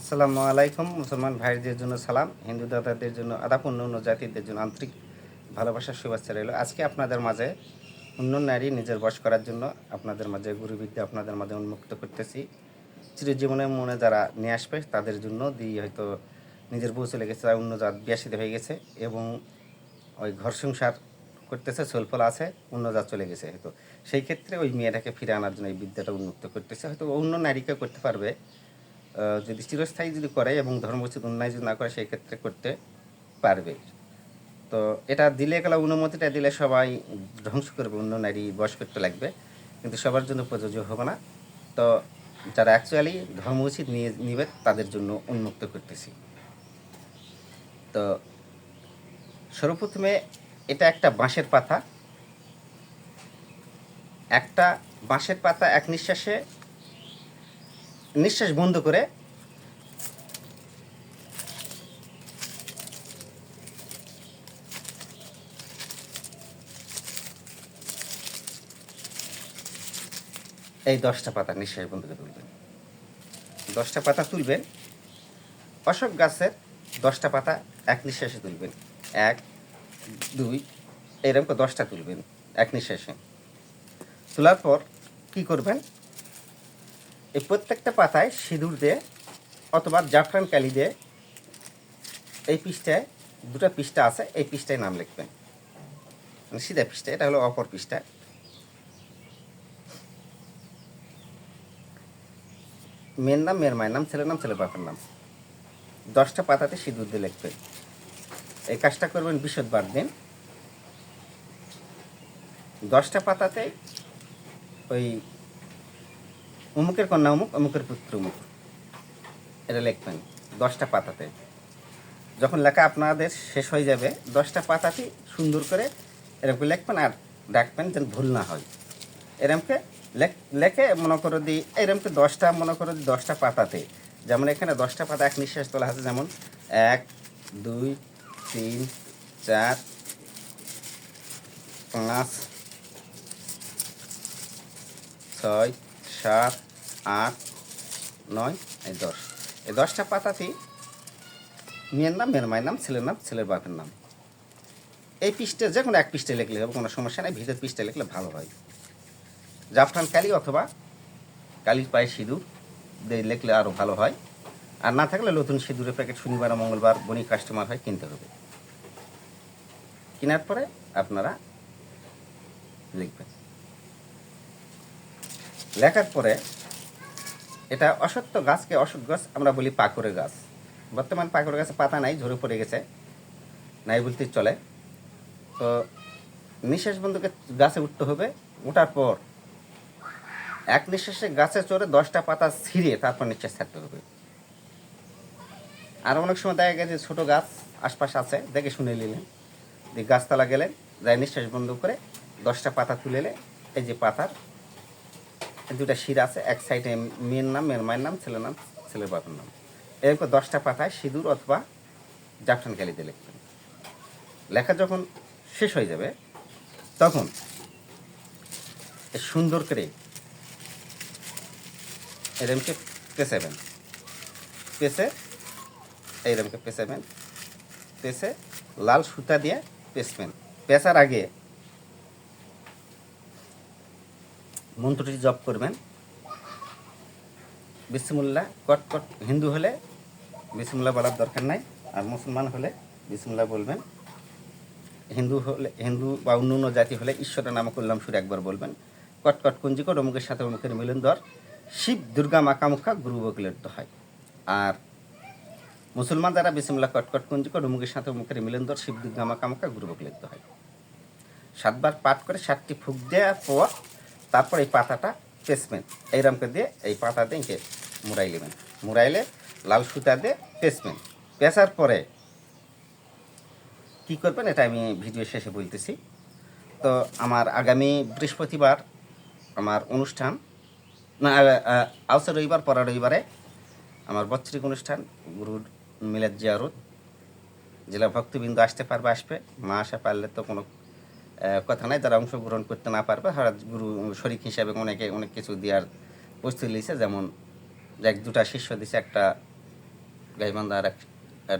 আসসালামু আলাইকুম, মুসলমান ভাইদের জন্য সালাম, হিন্দু দাদাদের জন্য আদাপ অন্য অন্য জাতিদের জন্য আন্তরিক ভালোবাসার শুভেচ্ছা রইল। আজকে আপনাদের মাঝে অন্য নারী নিজের বশ করার জন্য আপনাদের মাঝে গুরুবিদ্যা আপনাদের মাঝে উন্মুক্ত করতেছি। চিরজীবনের মনে যারা নিয়ে আসবে, তাদের জন্য দিয়ে হয়তো নিজের বউ চলে গেছে অন্য জাত বিয়াসিতে হয়ে গেছে এবং ওই ঘর সংসার করতেছে সোলফল আছে, অন্য জাত চলে গেছে হয়তো। সেই ক্ষেত্রে ওই মেয়েটাকে ফিরে আনার জন্য এই বিদ্যাটা উন্মুক্ত করতেছে। হয়তো অন্য নারীকে করতে পারবে যদি চিরস্থায়ী যদি করে এবং ধর্মোচিত অন্যায় যদি না করে, সেই ক্ষেত্রে করতে পারবে। তো এটা দিলে গেলে অনুমতিটা দিলে সবাই ধ্বংস করবে, অন্য নারী বস করতে লাগবে। কিন্তু সবার জন্য প্রযোজ্য হবে না। তো যারা অ্যাকচুয়ালি ধর্ম উচিত নিয়ে নিবে, তাদের জন্য উন্মুক্ত করতেছি। তো সর্বপ্রথমে এটা একটা বাঁশের পাতা। একটা বাঁশের পাতা এক নিঃশ্বাসে নিঃশ্বাস বন্ধ করে এই দশটা পাতা নিঃশ্বাস বন্ধ করে তুলবেন। দশটা পাতা তুলবেন। অশোক গাছের দশটা পাতা এক নিঃশ্বাসে তুলবেন। এক, দুই, এরকম দশটা তুলবেন এক নিঃশ্বাসে। তোলার পর কি করবেন? এই প্রত্যেকটা পাতায় সিঁদুর দিয়ে অথবা জাফরান কালি দিয়ে এই পৃষ্ঠায়, দুটো পৃষ্ঠা আছে, এই পৃষ্ঠায় নাম লিখবেন। মানে সিধা পৃষ্ঠা, এটা হলো অপর পৃষ্ঠা। মেয়ের নাম, মেয়ের মায়ের নাম, ছেলের নাম, ছেলের বাপের নাম। দশটা পাতাতে সিঁদুর দিয়ে লিখবেন। এই কাজটা করবেন বৃহস্পতিবার দিন। দশটা পাতাতে ওই অমুকের কন্যা অমুক অমুকের পুত্র অমুক এটা লিখবেন, দশটা পাতাতে। যখন লেখা আপনাদের শেষ হয়ে যাবে, দশটা পাতাতে সুন্দর করে এরকম লিখবেন আর ডাকবেন যেন ভুল না হয়। এরমকে লেখ- মনে করো দিই এরমকে দশটা, মনে করো দি দশটা পাতাতে। যেমন এখানে দশটা পাতা এক নিঃশ্বাস তোলা আছে, যেমন এক, দুই, তিন, চার, পাঁচ, ছয়, সাত আট, নয়, এই দশ। এই দশটা পাতাতেই মেয়ের নাম, মেয়ের মায়ের নাম, ছেলের নাম, ছেলের বাপের নাম। এই পৃষ্ঠে যে কোনো এক পৃষ্ঠে লিখলে হবে, কোনো সমস্যা নেই। ভিতর পৃষ্ঠে লিখলে ভালো হয়। জাফরান কালি অথবা কালির পায়ে সিঁদুর দিয়ে লিখলে আরও ভালো হয়। আর না থাকলে নতুন সিঁদুরের প্যাকেট শনিবার মঙ্গলবার বনি কাস্টমার হয় কিনতে হবে। কেনার পরে আপনারা লিখবেন। লেখার পরে এটা অসত্য গাছকে অসৎ গাছ আমরা বলি পাকড়ে গাছ। বর্তমান পাকড়ে গাছে পাতা নাই, ঝরে পড়ে গেছে, নাই বলতে চলে। তো নিঃশ্বাস বন্ধুকে গাছে উঠতে হবে ওঠার পর এক নিঃশ্বাসে গাছে চড়ে দশটা পাতা ছিঁড়ে তারপর নিঃশ্বাস ছাড়তে হবে। আর অনেক সময় দেখা গেছে ছোট গাছ আশপাশ আছে, দেখে শুনে নিলেন। গাছতলা গেলেন যাই নিঃশ্বাস বন্ধ করে দশটা পাতা তুলে এলে, এই যে পাতার দুটা শিরা আছে, এক সাইডে মেয়ের নাম, মেয়ের মায়ের নাম, ছেলের নাম, ছেলের বাবার নাম। এরপর দশটা পাতায় সিঁদুর অথবা জাফরান কালিতে লিখবেন। লেখা যখন শেষ হয়ে যাবে, তখন সুন্দর করে এরমকে পেঁচাবেন। পেঁচে এইরমকে পেঁচাবেন। পেঁচে লাল সুতা দিয়ে পেঁচবেন। পেঁচার আগে মন্ত্রটি জপ করবেন। বিসমুল্লাহ, কট কট, হিন্দু হলে বিসমুল্লাহ বলার দরকার নাই, আর মুসলমান হলে বিসমুল্লাহ বলবেন। হিন্দু হলে, হিন্দু বা অন্য জাতি হলে ঈশ্বরের নাম করলাম সুরে একবার বলবেন। কট কট কুঞ্জিকট অমুকের সাথে অমুকের মিলন দর শিব, দুর্গা মাকামুখা গুরু বকিলের হয়। আর মুসলমান যারা বিসমুল্লাহ, কট কট কুঞ্জিকট অমুকের সাথে অমুকের মিলন দর শিব, দুর্গা মাকামুখা গুরু বকিলের হয়। সাতবার পাঠ করে সাতটি ফুক দেওয়ার পর তারপর এই পাতাটা পেসবেন এইরকম দিয়ে এই পাতা দিয়ে মুড়াই নেবেন। মুড়াইলে লাল সুতা দিয়ে পেসবেন পেঁচার পরে কি করবেন, এটা আমি ভিডিও শেষে বলতেছি। তো আমার আগামী বৃহস্পতিবার আমার অনুষ্ঠান, না আউসে রবিবার পরা রবিবারে আমার বৎসরিক অনুষ্ঠান, গুরুর মিলাদ জিয়ারত। জেলা ভক্তবৃন্দ আসতে পারবে, আসবে। মা আসা পারলে তো কোনো কথা নাই যারা অংশগ্রহণ করতে না পারবে। হঠাৎ গুরু শরিক হিসাবে অনেকে, অনেক কিছু দেওয়ার প্রস্তুতি নিয়েছে। যেমন এক, দুটা শিষ্য দিছে, একটা গাইবান্ধা আর এক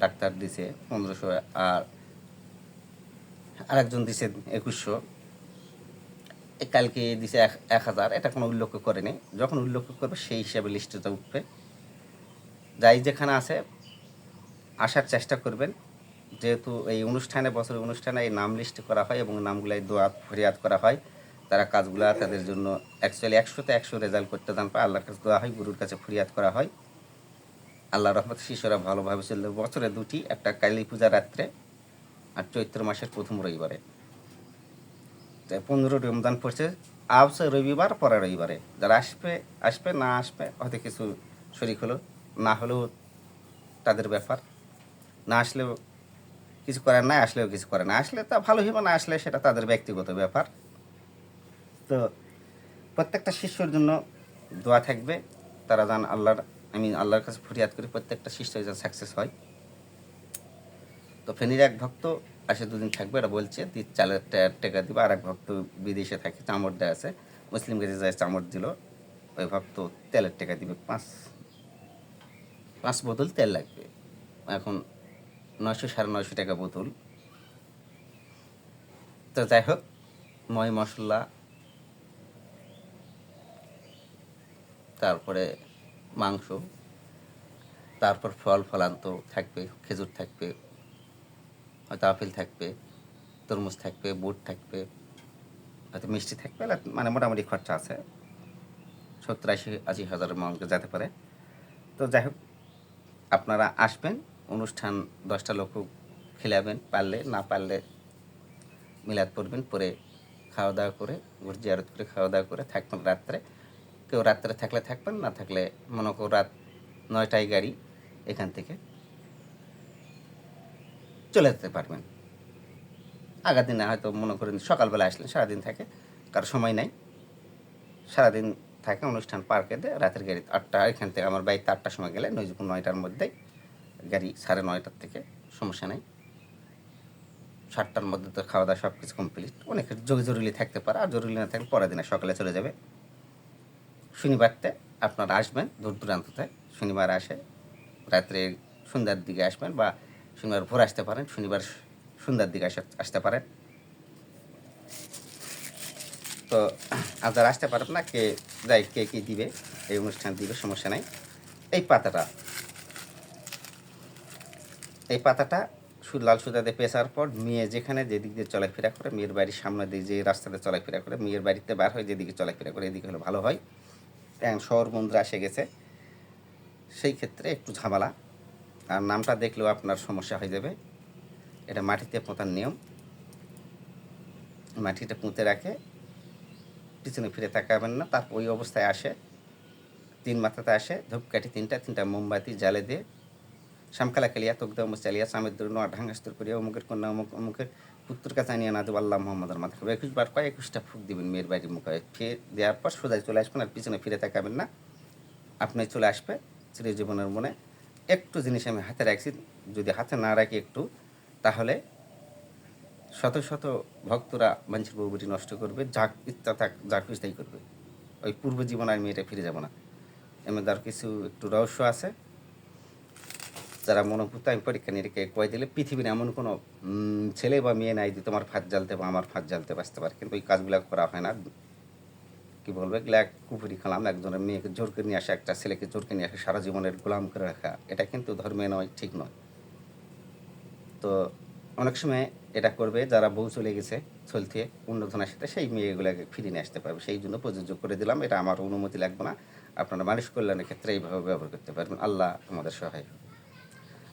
ডাক্তার দিছে পনেরোশো, আর আরেকজন দিছে একুশশো। কালকে দিছে এক এক হাজার। এটা কোনো উল্লেখ করেনি। যখন উল্লেখ করবে, সেই হিসাবে লিস্টটা উঠবে। যাই যেখানে আছে, আসার চেষ্টা করবেন। যেহেতু এই অনুষ্ঠানে, বছরের অনুষ্ঠানে এই নাম লিস্ট করা হয় এবং নামগুলাই দোয়া, ফরিয়াদ করা হয়, তারা কাজগুলা তাদের জন্য অ্যাকচুয়ালি একশোতে একশো রেজাল্ট করতে দান পায় আল্লাহর কাছে দেওয়া হয়, গুরুর কাছে ফরিয়াদ করা হয়। আল্লাহ রহমত শিশুরা ভালোভাবে চলবে বছরে দুটি, একটা কালী পূজা রাত্রে আর চৈত্র মাসের প্রথম রবিবারে। পনেরো রমজান পড়ছে আবসে রবিবার পরে রবিবারে। যারা আসবে আসবে, না আসবে, হয়তো কিছু শরিক হলো, না হলেও তাদের ব্যাপার। না আসলেও কিছু করার নাই আসলেও কিছু করে না। আসলে তা ভালো হইব না, আসলে সেটা তাদের ব্যক্তিগত ব্যাপার। তো প্রত্যেকটা শিষ্যর জন্য দোয়া থাকবে। তারা যান আল্লাহর আমি আল্লাহর কাছে ফরিয়াদ করি প্রত্যেকটা শিষ্য যেন সাকসেস হয়। তো ফেনীর এক ভক্ত আসে, দুদিন থাকবে এটা বলছে, দি চালের টাকা দিবে। আর এক ভক্ত বিদেশে থাকে চামড় দেয় আছে। মুসলিম গেছে, যায় চামড় দিল। ওই ভক্ত তেলের টাকা দিবে, পাঁচ পাঁচ বোতল তেল লাগবে। এখন নয়শো সাড়ে নয়শো টাকা বোতল। তো যাই হোক, ময় মশলা, তারপরে মাংস, তারপর ফল ফলান্ত থাকবে, খেজুর থাকবে, হয়তো আপেল থাকবে, তরমুজ থাকবে, বুট থাকবে, হয়তো মিষ্টি থাকবে মানে মোটামুটি খরচা আছে। সত্তর আশি আশি হাজারের মঙ্গে যেতে পারে। তো যাই হোক, আপনারা আসবেন। অনুষ্ঠান দশটা লোক খেলাবেন, পারলে, না পারলে মিলাদ পড়বেন, পরে খাওয়া দাওয়া করে, ঘুর জিয়ারত করে, খাওয়া দাওয়া করে থাকবেন রাত্রে। কেউ রাত্রে থাকলে থাকবেন, না থাকলে মনে করো রাত নয়টায় গাড়ি এখান থেকে চলে যেতে পারবেন। আগের দিনে হয়তো মনে করেন সকালবেলা আসলেন, সারাদিন থাকে, কারও সময় নাই। সারাদিন থাকে অনুষ্ঠান পার্কে দিয়ে, রাতের গাড়ি আটটা, এখান থেকে আমার বাইক আটটার সময় গেলে নয়জুপুর নয়টার মধ্যেই গাড়ি সাড়ে নয়টার থেকে, সমস্যা নেই। সাতটার মধ্যে তো খাওয়া দাওয়া সব কিছু কমপ্লিট অনেক জরুরি জরুরি থাকতে পারে, আর জরুরি না থাকলে পরের দিনে সকালে চলে যাবে। শনিবারতে আপনারা আসবেন দূর দূরান্ততে, শনিবার আসে, রাত্রে সন্ধ্যার দিকে আসবেন বা শনিবার ভোর আসতে পারেন, শনিবার সন্ধ্যার দিকে আসে, আসতে পারেন। তো আর যারা আসতে পারেন না, কে, যাই, কে, কী দিবে, এই অনুষ্ঠান দিবে, সমস্যা নাই। এই পাতাটা এই পাতাটা লাল সুতাতে পেঁচার পর মেয়ে যেখানে যেদিক দিয়ে চলাফেরা করে, মেয়ের বাড়ির সামনে দিয়ে যে রাস্তাতে চলাফেরা করে, মেয়ের বাড়িতে বার হয় যেদিকে চলাফেরা করে, এদিকে হলে ভালো হয়। এখন শহর বন্ধুরা এসে গেছে। সেই ক্ষেত্রে একটু ঝামেলা। আর নামটা দেখলেও আপনার সমস্যা হয়ে যাবে। এটা মাটিতে পোঁতার নিয়ম। মাটিটা পুঁতে রাখে। পিছনে ফিরে তাকাবেন না। তারপর ওই অবস্থায় আসে। তিন মাথাতে আসে। ধূপকাঠি তিনটা তিনটা মোমবাতি জ্বালে দিয়ে শ্যামকালা কালিয়া তকদম চালিয়া সামের দূর ঢাঙ্গাস্তর করিয়া অমুকের কন্যা অমুক অমুকের পুত্র কাছে আনিয়া না দেবো আল্লাহ মোহাম্মদের মাথা খাবে একুশ বার কয় একুশটা ফুক দিবেন মেয়ের বাড়ির মুখে ফিরে দেওয়ার পর সোজাই চলে আসবেন আর পিছনে ফিরে তাকাবেন না আপনি চলে আসবে চিরজীবনের মনে একটু জিনিস আমি হাতে রাখছি যদি হাতে না রাখি একটু তাহলে শত শত ভক্তরা মানুষের বউবুটি নষ্ট করবে যা ইচ্ছা থাক যা খুশি তাই করবে ওই পূর্ব জীবন আর মেয়েটা ফিরে যাব না এমন তার কিছু একটু রহস্য আছে যারা মনোভূত আমি পরীক্ষা নিরীক্ষা কয়ে দিলে পৃথিবীর এমন কোনো ছেলে বা মেয়ে নাই যে তোমার ফাঁদ জ্বালতে বা আমার ফাঁদ জ্বালতে বাঁচতে পারে। কিন্তু ওই কাজগুলো করা হয় না। কি বলব? এগুলো এক কুপুরি খালাম একজনের মেয়েকে জোর করে নিয়ে আসা, একটা ছেলেকে জোর করে নিয়ে আসা, সারা জীবনের গোলাম করে রাখা, এটা কিন্তু ধর্মে নয়, ঠিক নয়। তো অনেক সময় এটা করবে, যারা বউ চলে গেছে, চলতে অন্য ধনের সাথে, সেই মেয়েগুলোকে ফিরিয়ে নিয়ে আসতে পারবে। সেই জন্য প্রযোজ্য করে দিলাম, এটা আমার অনুমতি লাগবে না। আপনারা মানুষ কল্যাণের ক্ষেত্রে এইভাবে ব্যবহার করতে পারবেন। আল্লাহ আমাদের সহায়।